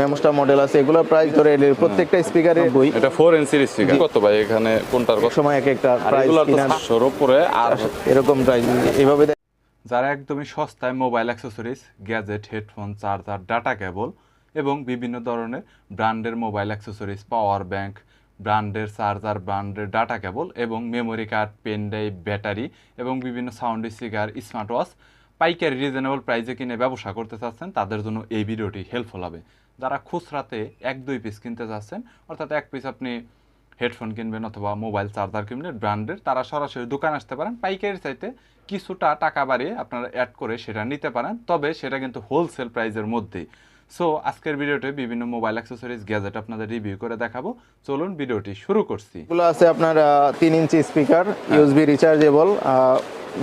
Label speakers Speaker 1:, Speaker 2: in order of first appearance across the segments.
Speaker 1: মেমোস্টার model আছে এগুলো price ধরে প্রত্যেকটা স্পিকারের বই
Speaker 2: এটা ফোর ইঞ্চির স্পিকার কত ভাই এখানে? কোনটার কত?
Speaker 1: সময় এক একটা প্রাইস
Speaker 2: এগুলো তো
Speaker 1: কিনা
Speaker 2: সাতশোর উপরে আর
Speaker 1: এরকম প্রাইস এইভাবে
Speaker 2: যারা একদমই সস্তায় mobile accessories gadget headphone charger data cable এবং বিভিন্ন ধরনের ব্র্যান্ডের মোবাইল অ্যাক্সেসরিজ পাওয়ার ব্যাংক ব্র্যান্ডের চার্জার ব্র্যান্ডের ডাটা কেবল এবং memory card pen drive battery এবং বিভিন্ন সাউন্ড স্পিকার স্মার্ট ওয়াচ পাইকারি রিজনেবল প্রাইসে কিনে ব্যবসা করতে চাচ্ছেন, তাদের জন্য এই ভিডিওটি হেল্পফুল হবে। যারা খুচরাতে এক, দুই পিস কিনতে চাচ্ছেন, অর্থাৎ এক পিস আপনি হেডফোন কিনবেন অথবা মোবাইল চার্জার কিনবেন ব্র্যান্ডের তারা সরাসরি দোকানে আসতে পারেন। পাইকারি চাইতে কিছুটা টাকা বাড়িয়ে আপনারা অ্যাড করে সেটা নিতে পারেন, তবে সেটা কিন্তু হোলসেল প্রাইজের মধ্যেই। সো আজকের ভিডিওতে বিভিন্ন মোবাইল অ্যাক্সেসরিজ গ্যাজেট আপনাদের রিভিউ করে দেখাবো। চলুন ভিডিওটি শুরু করছি।
Speaker 1: এগুলো আছে আপনার তিন inch speaker USB rechargeable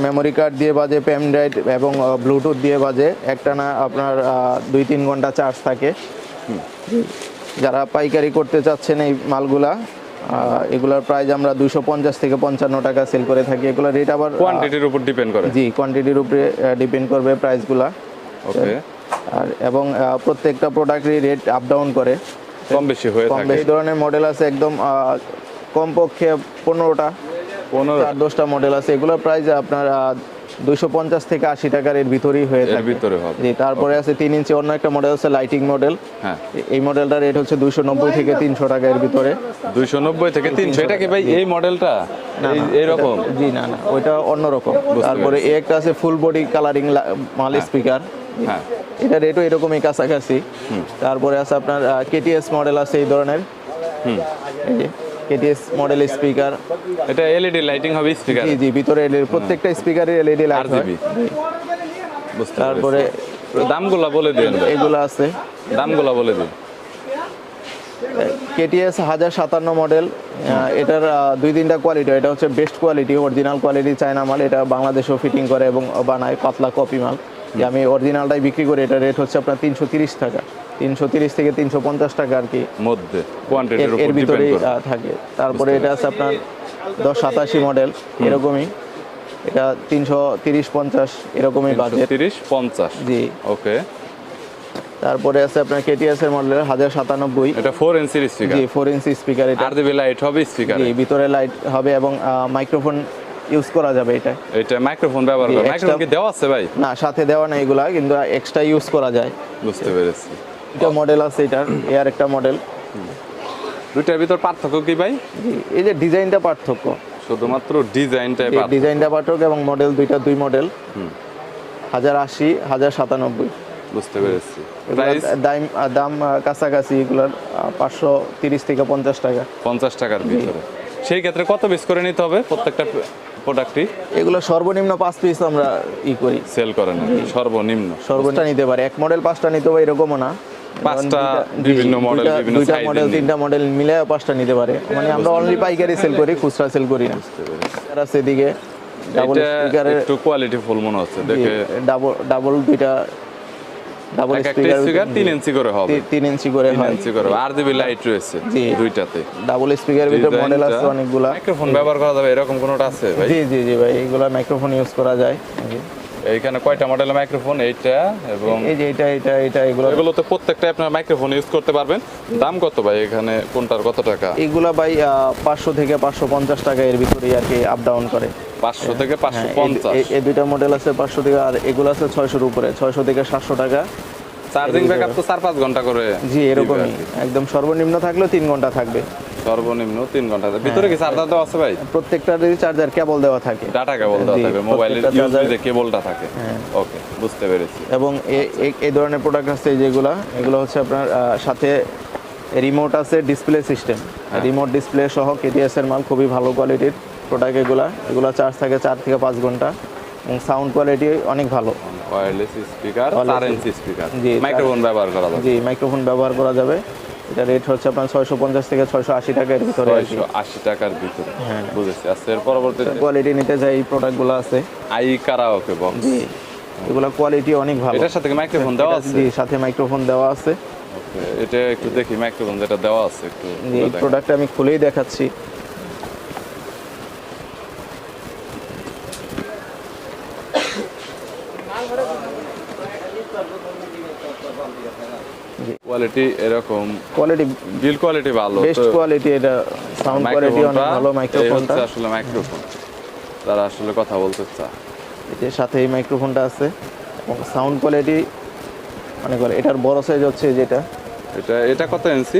Speaker 1: memory card দিয়ে বাজে পেন ড্রাইভ এবং ব্লুটুথ দিয়ে বাজে। একটা না আপনার দুই তিন ঘণ্টা চার্জ থাকে। যারা পাইকারি করতে চাচ্ছেন এই মালগুলা এগুলার প্রাইস আমরা দুশো পঞ্চাশ থেকে পঞ্চান্ন টাকা সেল করে থাকি। এগুলোর রেট আবার
Speaker 2: কোয়ান্টিটির উপর ডিপেন্ড করে।
Speaker 1: জি কোয়ান্টিটির উপরে ডিপেন্ড করবে প্রাইসগুলা
Speaker 2: ওকে
Speaker 1: আর এবং প্রত্যেকটা প্রোডাক্টেরই রেট আপ ডাউন করে।
Speaker 2: কম বেশি হয়ে
Speaker 1: কম
Speaker 2: থাকে।
Speaker 1: বেশি। ধরনের মডেল আছে একদম কমপক্ষে পনেরোটা
Speaker 2: পনেরো
Speaker 1: চার দশটা মডেল আছে। এগুলোর প্রাইস আপনার দুইশো পঞ্চাশ থেকে আশি টাকার এর ভিতরেই হয়ে
Speaker 2: এর
Speaker 1: থাকে।
Speaker 2: ভিতরে হবে।
Speaker 1: জি তারপরে আছে তিন ইঞ্চি। অন্য একটা মডেল আছে লাইটিং মডেল
Speaker 2: হ্যাঁ।
Speaker 1: এই মডেলটার রেট হচ্ছে দুইশো নব্বই থেকে তিনশো টাকা এর ভিতরে।
Speaker 2: দুইশো নব্বই থেকে তিনশো। এটা কি ভাই এই মডেলটা এই- এইরকম
Speaker 1: জি না না ওইটা অন্যরকম। তারপরে এই একটা আছে ফুল বডি কালারিং মাল স্পিকার
Speaker 2: হ্যাঁ।
Speaker 1: এটা রেটও এরকমই কাছাকাছি। তারপরে আছে আপনার কেটিএস মডেল আছে এই ধরনের। এই যে কেটিএস মডেল স্পিকার
Speaker 2: এটা এলইডি লাইটিং হবে স্পিকার
Speaker 1: জি জি ভিতরে LED প্রত্যেকটা স্পিকারে এলইডি লাইট
Speaker 2: আরজিবি
Speaker 1: তারপরে
Speaker 2: দামগুলা বলে দিন।
Speaker 1: এগুলো আছে।
Speaker 2: দামগুলা বলে দিন
Speaker 1: কেটিএস হাজার সাতান্ন মডেল এটার দুই তিনটা কোয়ালিটি এটা হচ্ছে best quality original quality China মাল। এটা বাংলাদেশেও ফিটিং করে এবং বানায় পাতলা কপি মাল। যে আমি অরিজিনালটাই বিক্রি করি এটা রেট হচ্ছে আপনার তিনশো তিরিশ টাকা। তিনশো তিরিশ থেকে তিনশো পঞ্চাশ টাকা আর কি।
Speaker 2: মধ্যে
Speaker 1: এর- ভিতরে থাকে। তারপরে এটা আছে আপনার দশ সাতাশি মডেল এরকমই। এটা তিনশো তিরিশ পঞ্চাশ এরকমই বাজেট
Speaker 2: 30 50
Speaker 1: জি।
Speaker 2: ওকে
Speaker 1: তারপরে আছে আপনার কেটিএস এর মডেল হাজার সাতানব্বই।
Speaker 2: এটা 4 ইঞ্চির স্পিকার
Speaker 1: জি ফোর ইঞ্চি স্পিকার এটা।
Speaker 2: আরজিবি লাইট হবে স্পিকার
Speaker 1: জি ভিতরে লাইট হবে এবং মাইক্রোফোন ইউজ করা যাবে এটা।
Speaker 2: এটা মাইক্রোফোন ব্যবহার করে। মাইক্রোফোন কি দেওয়া আছে ভাই?
Speaker 1: না সাথে দেওয়া না এগুলা কিন্তু এক্সট্রা ইউজ করা যায়।
Speaker 2: বুঝতে পেরেছি।
Speaker 1: এটা মডেল আছে এটার এর একটা মডেল
Speaker 2: দুইটার ভিতর পার্থক্য কি ভাই?
Speaker 1: এই যে ডিজাইনটা পার্থক্য।
Speaker 2: শুধুমাত্র ডিজাইনটাই
Speaker 1: এই ডিজাইনটা পার্থক্য এবং মডেল দুইটা দুই মডেল হাজার আশি হাজার সাতানব্বই।
Speaker 2: বুঝতে পেরেছি।
Speaker 1: দাম দাম কাছাকাছি এগুলোর পাঁচশো তিরিশ থেকে পঞ্চাশ টাকা।
Speaker 2: 50 টাকার ভিতরে। সেই ক্ষেত্রে কত পিস করে নিতে হবে? প্রত্যেকটা প্রোডাক্টই
Speaker 1: এগুলো সর্বনিম্ন পাঁচ পিস আমরা ই করি।
Speaker 2: সেল করেন সর্বনিম্ন।
Speaker 1: সর্বনিম্ন। নিতে পারে এক মডেল পাঁচটা নিতে পারে এরকমও না।
Speaker 2: পাঁচটা বিভিন্ন
Speaker 1: মডেল
Speaker 2: বিভিন্ন
Speaker 1: দুইটা মডেল তিনটা মডেল মিলে পাঁচটা নিতে পারে। মানে আমরা অনলি পাইকারি সেল করি খুচরা সেল করি না। আছে এদিকে ডাবল স্পিকারের
Speaker 2: একটু কোয়ালিটি ফুল মনে হচ্ছে দেখে
Speaker 1: ডাবল ডাবল দুইটা ডাবল
Speaker 2: স্পিকার 3 ইঞ্চি করে হবে।
Speaker 1: তিন ইঞ্চি করে
Speaker 2: 3
Speaker 1: হয়।
Speaker 2: ইঞ্চি করে আরজিবি লাইট রয়েছে দুইটাতে।
Speaker 1: ডাবল স্পিকারের ভিতরে মডেল আছে অনেকগুলা।
Speaker 2: মাইক্রোফোন ব্যবহার করা যাবে এরকম কোনোটা আছে ভাই?
Speaker 1: জি জি জি ভাই এগুলা মাইক্রোফোন ইউজ করা যায়।
Speaker 2: এইখানে কয়টা মডেলের মাইক্রোফোন এইটা এবং
Speaker 1: এই যে এটা এটা এটা এগুলো
Speaker 2: এগুলোতে প্রত্যেকটা আপনার মাইক্রোফোন ইউজ করতে পারবেন। দাম কত ভাই এখানে? কোনটার কত টাকা?
Speaker 1: এগুলা ভাই পাঁচশো থেকে পাঁচশো পঞ্চাশ টাকা এর ভিতরেই আর কি আপ ডাউন করে।
Speaker 2: পাঁচশো থেকে পাঁচশো
Speaker 1: হ্যাঁ, এই-
Speaker 2: পঞ্চাশ।
Speaker 1: এই- দুইটা মডেল আছে পাঁচশো থেকে আর এগুলো আছে ছয়শোর উপরে ছয়শো থেকে সাতশো টাকা।
Speaker 2: চার্জিং ব্যাকআপ তো চার পাঁচ ঘণ্টা করে
Speaker 1: জি এরকমই। একদম সর্বনিম্ন থাকলেও তিন ঘণ্টা থাকবে।
Speaker 2: সর্বনিম্ন তিন ঘণ্টা ভিতরে কি চার্জার দেওয়া আছে ভাই?
Speaker 1: প্রত্যেকটার চার্জার কেবল দেওয়া থাকে।
Speaker 2: ডাটা কেবল দেওয়া
Speaker 1: জি,
Speaker 2: থাকবে মোবাইলের
Speaker 1: প্রত্যেকটা
Speaker 2: ইউএসবি কেবলটা থাকে।
Speaker 1: হ্যাঁ।
Speaker 2: ওকে বুঝতে পেরেছি।
Speaker 1: এবং এই ধরনের প্রোডাক্ট আছে যেগুলা। এগুলো হচ্ছে আপনার সাথে রিমোট আছে ডিসপ্লে সিস্টেম
Speaker 2: হ্যাঁ।
Speaker 1: রিমোট ডিসপ্লে সহ কেটিএস এর মাল খুবই ভালো কোয়ালিটির প্রোডাক্ট এগুলা এগুলো চার্জ থাকে চার থেকে পাঁচ ঘণ্টা। এবং সাউন্ড কোয়ালিটি অনেক ভালো।
Speaker 2: ওয়্যারলেস স্পিকার ইঞ্চি স্পিকার
Speaker 1: জি,
Speaker 2: মাইক্রোফোন ব্যবহার করা যাবে।
Speaker 1: জি মাইক্রোফোন ব্যবহার করা যাবে। এটা রেট হচ্ছে আপনার ছয়শো পঞ্চাশ থেকে ছয়শো আশি টাকার ভিতরে
Speaker 2: ছয়শো আশি টাকার ভিতরে।
Speaker 1: হ্যাঁ।
Speaker 2: বুঝেছি। আচ্ছা এর পরবর্তীতে
Speaker 1: কোয়ালিটি নিতে চাই এই প্রোডাক্টগুলো আছে।
Speaker 2: আই কারাওকে বক্স
Speaker 1: জি এগুলো কোয়ালিটি অনেক ভালো।
Speaker 2: এটার সাথে মাইক্রোফোন দেওয়া আছে?
Speaker 1: জি সাথে মাইক্রোফোন দেওয়া আছে।
Speaker 2: এটা একটু দেখি মাইক্রোফোন যেটা দেওয়া আছে একটু
Speaker 1: এই। প্রোডাক্টটা আমি খুলেই দেখাচ্ছি।
Speaker 2: কোয়ালিটি এরকম
Speaker 1: কোয়ালিটি
Speaker 2: বিল কোয়ালিটি ভালো
Speaker 1: বেস্ট কোয়ালিটি এটা সাউন্ড কোয়ালিটি অনেক ভালো মাইক্রোফোনটা
Speaker 2: আসলে মাইক্রোফোন তারা আসলে কথা বলতে চায়।
Speaker 1: এর সাথে এই মাইক্রোফোনটা আছে এবং সাউন্ড কোয়ালিটি অনেক ভালো এটার বড় সাইজ হচ্ছে যেটা।
Speaker 2: এটা এটা কত ইঞ্চি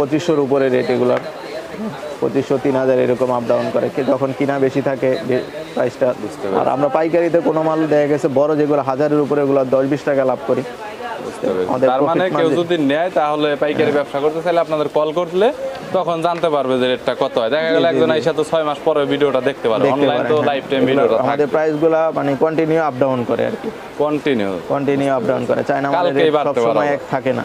Speaker 1: পঁচিশশোর উপরে রেট এগুলার। পঁচিশশো তিন হাজার এরকম আপ ডাউন করে। কি যখন কিনা বেশি থাকে প্রাইসটা আর আমরা পাইকারিতে কোনো মাল দেখা গেছে বড় যেগুলো হাজারের উপরে এগুলো দশ বিশ টাকা লাভ করি।
Speaker 2: তার মানে কেউ যদি নেয় তাহলে পাইকারি ব্যবসা করতে চাইলে আপনাদের কল করলে তখন জানতে পারবে যে রেটটা কত হয়। দেখা গেল একজন আইসা তো ছয় মাস পরে ভিডিওটা দেখতে পারবে
Speaker 1: দেখতে
Speaker 2: অনলাইন তো
Speaker 1: হ্যাঁ।
Speaker 2: লাইফ টাইম ভিডিওটা
Speaker 1: আমাদের প্রাইসগুলো মানে কন্টিনিউ আপ ডাউন করে আর কি।
Speaker 2: কন্টিনিউ
Speaker 1: কন্টিনিউ আপ ডাউন করে। চায়না আমাদের সব সময় এক থাকে না।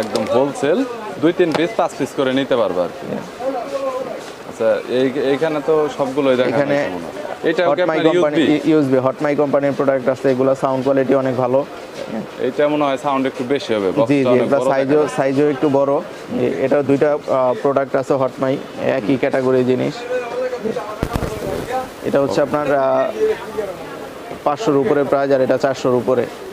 Speaker 2: একদম হোলসেল দুই তিন পিস পাঁচ পিস করে নিতে পারবে আর কি। আচ্ছা এই এইখানে তো সবগুলোই দেখা
Speaker 1: এখানে হটমাই কোম্পানি হটমাই কোম্পানির প্রোডাক্ট আছে এগুলো সাউন্ড কোয়ালিটি অনেক ভালো।
Speaker 2: এইটা মনে হয় সাউন্ড একটু বেশি হবে
Speaker 1: জি জি এটা সাইজও সাইজও একটু বড়। এটা দুইটা প্রোডাক্ট আছে হটমাই একই ক্যাটাগরি জিনিস। এটা হচ্ছে আপনার পাঁচশোর উপরে প্রাইস আর এটা চারশোর উপরে।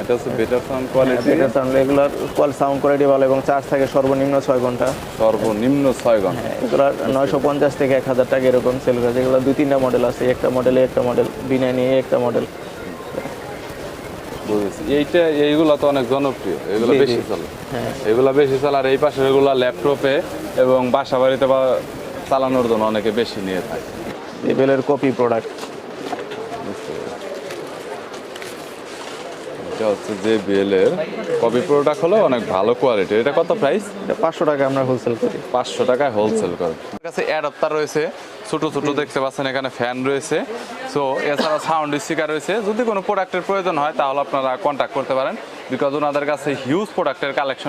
Speaker 2: এটা হচ্ছে better sound quality
Speaker 1: better sound এগুলার কোয়াল সাউন্ড কোয়ালিটি ভালো এবং চার্জ থাকে সর্বনিম্ন ছয় ঘণ্টা।
Speaker 2: সর্বনিম্ন ছয় ঘণ্টা।
Speaker 1: হ্যাঁ নয়শো পঞ্চাশ থেকে এক হাজার টাকা এরকম সেল করেছে এগুলো দুই তিনটা মডেল আছে একটা মডেলে একটা মডেল বিনা নিয়ে একটা মডেল
Speaker 2: বুঝেছি। এইটা এইগুলা তো অনেক জনপ্রিয়। এগুলো। বেশি চলে।
Speaker 1: হ্যাঁ।
Speaker 2: এগুলা বেশি চলে আর এই এগুলা ল্যাপটপে এবং বাসা বাড়িতে বা চালানোর জন্য অনেকে বেশি নিয়ে থাকে।
Speaker 1: জেবিএলের কপি প্রোডাক্ট
Speaker 2: এটা হচ্ছে যে বিএল এর কপি প্রোডাক্ট হলো অনেক ভালো কোয়ালিটি এটা কত প্রাইস
Speaker 1: এটা পাঁচশো টাকা আমরা হোলসেল করি।
Speaker 2: পাঁচশো টাকায় হোলসেল করি। আমার কাছে অ্যাডাপ্টার রয়েছে ছোট ছোট দেখতে পাচ্ছেন এখানে ফ্যান রয়েছে। সো এছাড়া সাউন্ড স্পিকার রয়েছে। যদি কোনো প্রোডাক্টের প্রয়োজন হয় তাহলে আপনারা কন্ট্যাক্ট করতে পারেন বিকজ ওনাদের কাছে হিউজ প্রোডাক্টের কালেকশন